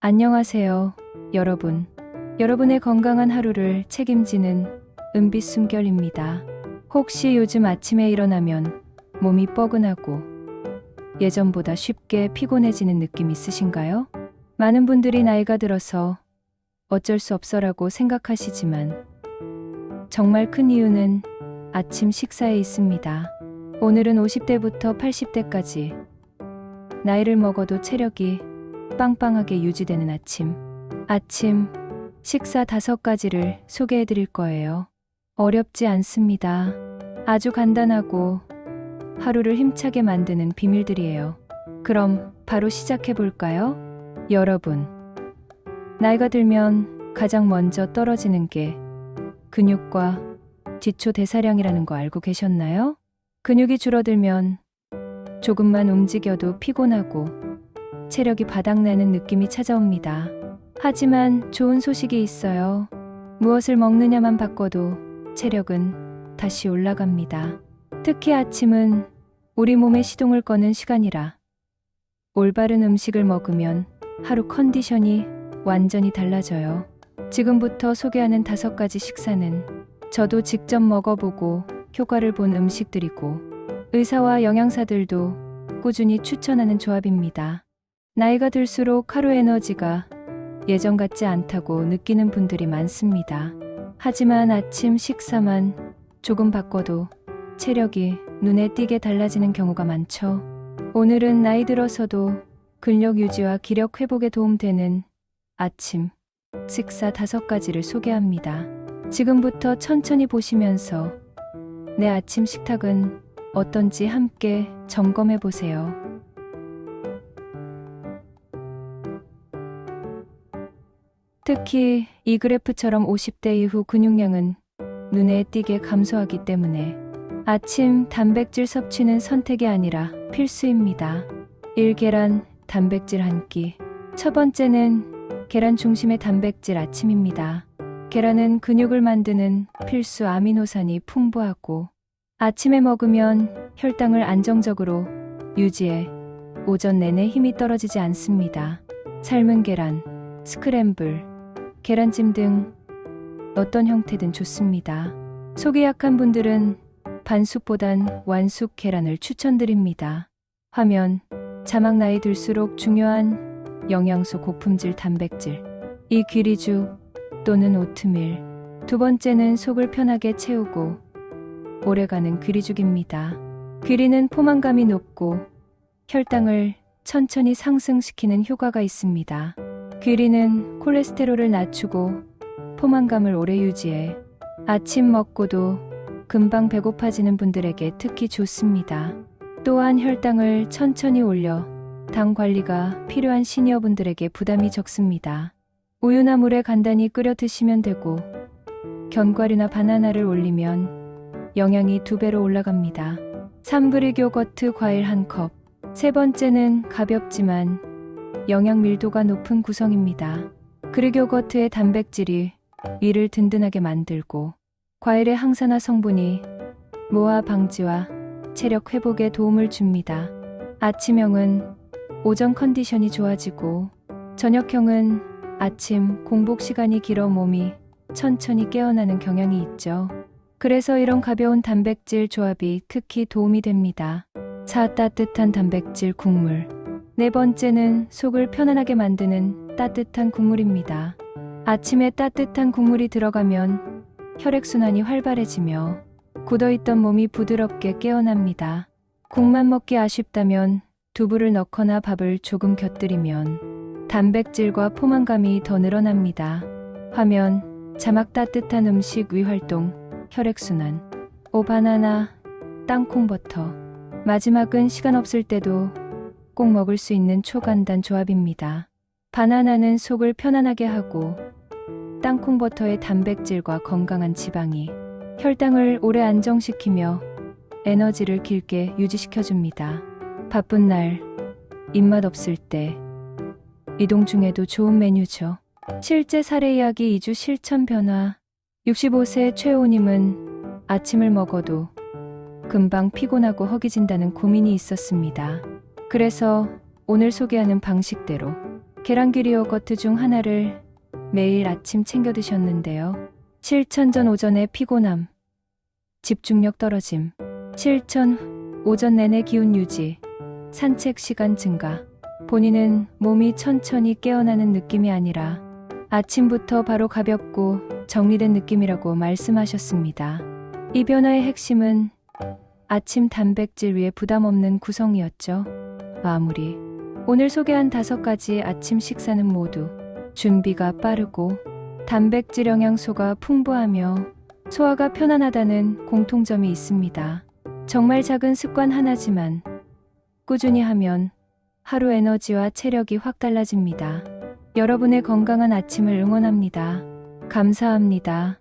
안녕하세요, 여러분. 여러분의 건강한 하루를 책임지는 은빛 숨결입니다. 혹시 요즘 아침에 일어나면 몸이 뻐근하고 예전보다 쉽게 피곤해지는 느낌 있으신가요? 많은 분들이 나이가 들어서 어쩔 수 없어라고 생각하시지만 정말 큰 이유는 아침 식사에 있습니다. 오늘은 50대부터 80대까지 나이를 먹어도 체력이 빵빵하게 유지되는 아침. 아침 식사 다섯 가지를 소개해 드릴 거예요. 어렵지 않습니다. 아주 간단하고 하루를 힘차게 만드는 비밀들이에요. 그럼 바로 시작해 볼까요? 여러분, 나이가 들면 가장 먼저 떨어지는 게 근육과 기초 대사량이라는 거 알고 계셨나요? 근육이 줄어들면 조금만 움직여도 피곤하고 체력이 바닥나는 느낌이 찾아옵니다. 하지만 좋은 소식이 있어요. 무엇을 먹느냐만 바꿔도 체력은 다시 올라갑니다. 특히 아침은 우리 몸의 시동을 거는 시간이라 올바른 음식을 먹으면 하루 컨디션이 완전히 달라져요. 지금부터 소개하는 다섯 가지 식사는 저도 직접 먹어보고 효과를 본 음식들이고 의사와 영양사들도 꾸준히 추천하는 조합입니다. 나이가 들수록 하루 에너지가 예전 같지 않다고 느끼는 분들이 많습니다. 하지만 아침 식사만 조금 바꿔도 체력이 눈에 띄게 달라지는 경우가 많죠. 오늘은 나이 들어서도 근력 유지와 기력 회복에 도움되는 아침 식사 다섯 가지를 소개합니다. 지금부터 천천히 보시면서 내 아침 식탁은 어떤지 함께 점검해 보세요. 특히 이 그래프처럼 50대 이후 근육량은 눈에 띄게 감소하기 때문에 아침 단백질 섭취는 선택이 아니라 필수입니다. 1계란 단백질 한 끼. 첫 번째는 계란 중심의 단백질 아침입니다. 계란은 근육을 만드는 필수 아미노산이 풍부하고 아침에 먹으면 혈당을 안정적으로 유지해 오전 내내 힘이 떨어지지 않습니다. 삶은 계란, 스크램블, 계란찜 등 어떤 형태든 좋습니다. 속이 약한 분들은 반숙보단 완숙 계란을 추천드립니다. 화면, 자막 나이 들수록 중요한 영양소 고품질 단백질, 이 귀리죽 또는 오트밀. 두 번째는 속을 편하게 채우고 오래가는 귀리죽입니다. 귀리는 포만감이 높고 혈당을 천천히 상승시키는 효과가 있습니다. 귀리는 콜레스테롤을 낮추고 포만감을 오래 유지해 아침 먹고도 금방 배고파지는 분들에게 특히 좋습니다. 또한 혈당을 천천히 올려 당 관리가 필요한 시니어분들에게 부담이 적습니다. 우유나 물에 간단히 끓여 드시면 되고 견과류나 바나나를 올리면 영양이 두 배로 올라갑니다. 3그릭 요거트 과일 한 컵. 세 번째는 가볍지만 영양 밀도가 높은 구성입니다. 그릭 요거트의 단백질이 위를 든든하게 만들고 과일의 항산화 성분이 모아 방지와 체력 회복에 도움을 줍니다. 아침형은 오전 컨디션이 좋아지고 저녁형은 아침 공복 시간이 길어 몸이 천천히 깨어나는 경향이 있죠. 그래서 이런 가벼운 단백질 조합이 특히 도움이 됩니다. 차 따뜻한 단백질 국물. 네 번째는 속을 편안하게 만드는 따뜻한 국물입니다. 아침에 따뜻한 국물이 들어가면 혈액순환이 활발해지며 굳어있던 몸이 부드럽게 깨어납니다. 국만 먹기 아쉽다면 두부를 넣거나 밥을 조금 곁들이면 단백질과 포만감이 더 늘어납니다. 화면, 자막 따뜻한 음식 위활동, 혈액순환, 오 바나나, 땅콩버터. 마지막은 시간 없을 때도 꼭 먹을 수 있는 초간단 조합입니다. 바나나는 속을 편안하게 하고 땅콩버터의 단백질과 건강한 지방이 혈당을 오래 안정시키며 에너지를 길게 유지시켜줍니다. 바쁜 날, 입맛 없을 때, 이동 중에도 좋은 메뉴죠. 실제 사례 이야기 2주 실천 변화. 65세 최호님은 아침을 먹어도 금방 피곤하고 허기진다는 고민이 있었습니다. 그래서 오늘 소개하는 방식대로 계란귀리 요거트 중 하나를 매일 아침 챙겨 드셨는데요. 실천 전 오전에 피곤함, 집중력 떨어짐, 실천 오전 내내 기운 유지, 산책 시간 증가. 본인은 몸이 천천히 깨어나는 느낌이 아니라 아침부터 바로 가볍고 정리된 느낌이라고 말씀하셨습니다. 이 변화의 핵심은 아침 단백질 위에 부담 없는 구성이었죠. 마무리. 오늘 소개한 다섯 가지 아침 식사는 모두 준비가 빠르고 단백질 영양소가 풍부하며 소화가 편안하다는 공통점이 있습니다. 정말 작은 습관 하나지만 꾸준히 하면 하루 에너지와 체력이 확 달라집니다. 여러분의 건강한 아침을 응원합니다. 감사합니다.